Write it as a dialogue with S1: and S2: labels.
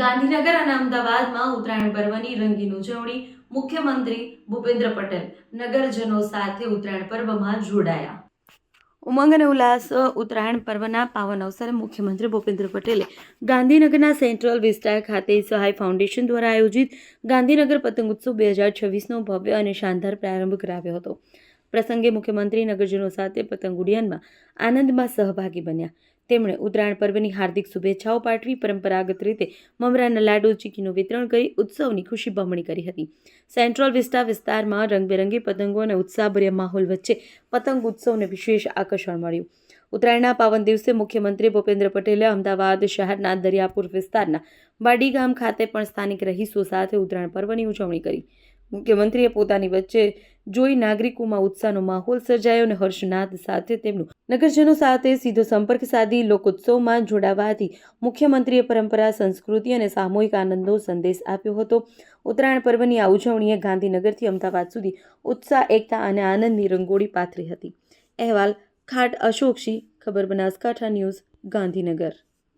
S1: ગાંધીનગર અને અમદાવાદમાં ઉત્તરાયણ પર્વની રંગીન ઉજવણી મુખ્યમંત્રી ભૂપેન્દ્ર પટેલ નગરજનો સાથે ઉત્તરાયણ પર્વમાં જોડાયા. ઉમંગ અને ઉલ્લાસ ઉત્તરાયણ પર્વના પાવન અવસરે મુખ્યમંત્રી ભૂપેન્દ્ર પટેલે ગાંધીનગરના સેન્ટ્રલ વિસ્તાર ખાતે સહાય ફાઉન્ડેશન દ્વારા આયોજિત ગાંધીનગર પતંગ ઉત્સવ બે હજાર છવ્વીસનો ભવ્ય અને શાનદાર પ્રારંભ કરાવ્યો હતો. પ્રસંગે મુખ્યમંત્રી નગરજનો સાથે પતંગ ઉડ્ડયનમાં આનંદમાં સહભાગી બન્યા. તેમણે ઉત્તરાયણ પર્વની હાર્દિક શુભેચ્છાઓ પાઠવી, પરંપરાગત રીતે મમરાના લાડુ ચીકીનું વિતરણ કરી ઉત્સવની ખુશી બમણી કરી હતી. સેન્ટ્રલ વિસ્ટા વિસ્તારમાં રંગબેરંગી પતંગો અને ઉત્સાહભર્યા માહોલ વચ્ચે પતંગ ઉત્સવને વિશેષ આકર્ષણ મળ્યું. ઉત્તરાયણના પાવન દિવસે મુખ્યમંત્રી ભૂપેન્દ્ર પટેલે અમદાવાદ શહેરના દરિયાપુર વિસ્તારના બાડી ગામ ખાતે પણ સ્થાનિક રહીશો સાથે ઉત્તરાયણ પર્વની ઉજવણી કરી. મુખ્યમંત્રીએ પોતાની વચ્ચે જોઈ નાગરિકોમાં ઉત્સાહનો માહોલ સર્જાયો અને હર્ષનાદ સાથે તેમનું નગરજનો સાથે સીધો સંપર્ક સાધી લોકોત્સવમાં જોડાવાથી મુખ્યમંત્રીએ પરંપરા, સંસ્કૃતિ અને સામૂહિક આનંદનો સંદેશ આપ્યો હતો. ઉત્તરાયણ પર્વની આ ઉજવણીએ ગાંધીનગરથી અમદાવાદ સુધી ઉત્સાહ, એકતા અને આનંદની રંગોળી પાથરી હતી. અહેવાલ, ખાટ અશોકસિંહ ખબર બનાસકાંઠા ન્યૂઝ, ગાંધીનગર.